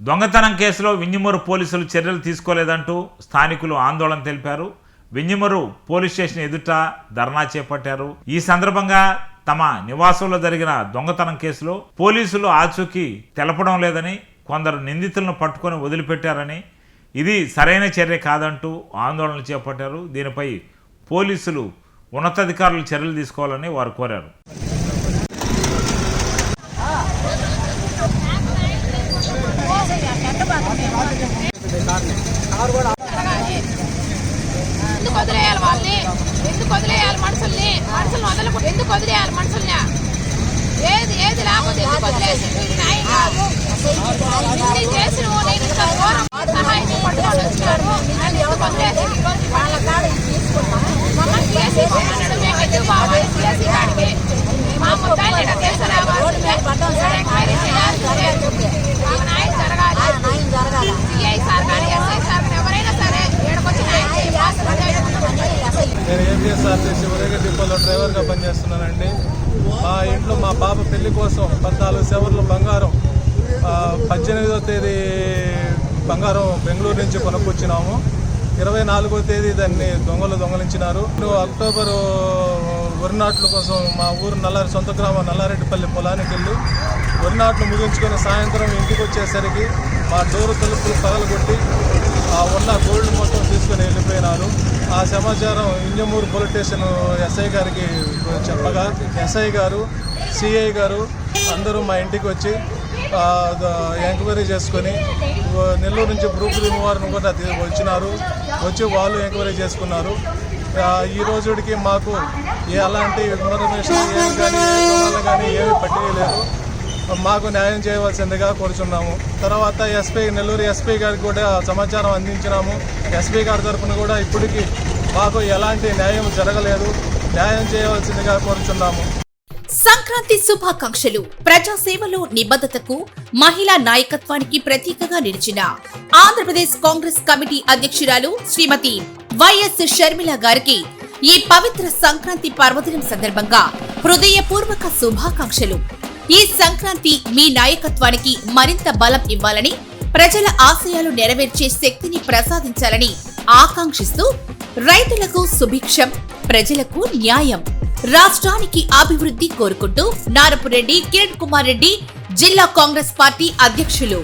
దొంగతనం కేసులో వింజమూరు పోలీసులు చర్యలు తీసుకోలేదంటూ స్థానికులు ఆందోళన తెలిపారు. వింజమూరు పోలీస్ స్టేషన్ ఎదుట ధర్నా చేపట్టారు. ఈ సందర్భంగా తమ నివాసంలో జరిగిన దొంగతనం కేసులో పోలీసులు ఆచూకీ తెలపడం లేదని కొందరు నిందితులను పట్టుకొని వదిలిపెట్టారని ఇది సరైన చర్య కాదంటూ ఆందోళన చేపట్టారు. దీనిపై పోలీసులు ఉన్నతాధికారులు చర్యలు తీసుకోవాలని వారు కోరారు ఎందుకు వదిలేయాలి వాళ్ళని ఎందుకు వదిలేయాలి మనుషుల్ని? మనుషులు వదలకు ఎందుకు వదిలేయాలి మనుషుల్ని? ఏది ఏది లేకపోతే ఎందుకు వదిలేసి ఇది న్యాయం కాదు. ఇన్ని చేసిన నేను ఇంత దూరం సహాయం పట్టుకొని వచ్చినారు నన్ను ఎందుకు వదిలేసి వాళ్ళ కాడ మమ్మల్ని చేసి మమ్మల్ని మేము ఎందుకు కాడికి మా ముద్దాయిలు ఇట్లా కేసు రావాలి ఎంక్వైరీ చేయాలి మాకు న్యాయం జరగాలి సిఐ సార్ కానీ ఎస్ఐ సార్ కానీ ఎవరైనా సరే ఏడకొచ్చి న్యాయం చేయాలి నేను ఏపీఎస్ఆర్టీసీ ఉదయ డిపోలో డ్రైవర్గా పనిచేస్తున్నానండి. మా ఇంట్లో మా పాప పెళ్ళి కోసం పద్నాలుగు సెవర్లు బంగారం పద్దెనిమిదో తేదీ బంగారం బెంగళూరు నుంచి కొనుక్కొచ్చినాము. ఇరవై నాలుగో తేదీ దాన్ని దొంగలు దొంగలించినారు. ఇప్పుడు అక్టోబరు వరి నాట్ల కోసం మా ఊరు నల్లారి సొంత గ్రామం నల్లారెడ్డిపల్లి పొలానికి వెళ్ళి వరి నాట్లు ముగించుకొని సాయంత్రం ఇంటికి వచ్చేసరికి మా డోరు తలుపులు పగలగొట్టి ఆ ఉన్న గోల్డ్ మొత్తం తీసుకొని వెళ్ళిపోయినారు. ఆ సమాచారం ఇంజమూరు పోలీస్ స్టేషన్ ఎస్ఐ గారికి చెప్పగా ఎస్ఐ గారు సిఐ గారు అందరూ మా ఇంటికి వచ్చి ఎంక్వైరీ చేసుకొని నెల్లూరు నుంచి గ్రూప్ రిమూవర్ని కూడా వచ్చినారు. వచ్చి వాళ్ళు ఎంక్వైరీ చేసుకున్నారు. ఈ రోజుడికి మాకు ఎలాంటి ఇన్ఫర్మేషన్ ఏమి కానీ కానీ ఏమి పట్టేయలేదు మాకు న్యాయం చేయవలసిందిగా కోరుచున్నాము. తర్వాత ఎస్పీ నెల్లూరు ఎస్పీ గారికి కూడా సమాచారం అందించినాము. ఎస్పీ గారి తరఫున కూడా ఇప్పటికీ మాకు ఎలాంటి న్యాయం జరగలేదు. న్యాయం చేయవలసిందిగా కోరుచున్నాము. సంక్రాంతి శుభాకాంక్షలు. ప్రజాసేవలో నిబద్ధతకు మహిళా నాయకత్వానికి ప్రతీకగా నిలిచిన ఆంధ్రప్రదేశ్ కాంగ్రెస్ కమిటీ అధ్యక్షురాలు శ్రీమతి వైఎస్ షర్మిల గారికి ఈ పవిత్ర సంక్రాంతి పర్వదినం సందర్భంగా హృదయపూర్వక శుభాకాంక్షలు. ఈ సంక్రాంతి మీ నాయకత్వానికి మరింత బలం ఇవ్వాలని ప్రజల ఆశయాలు నెరవేర్చే శక్తిని ప్రసాదించాలని ఆకాంక్షిస్తూ రైతులకు సుభిక్షం ప్రజలకు న్యాయం. రాష్ట్రానికి అభివృద్ధి కోరుకుంటూ నారపురెడ్డి కిరణ్ కుమార్ రెడ్డి జిల్లా కాంగ్రెస్ పార్టీ అధ్యక్షులు.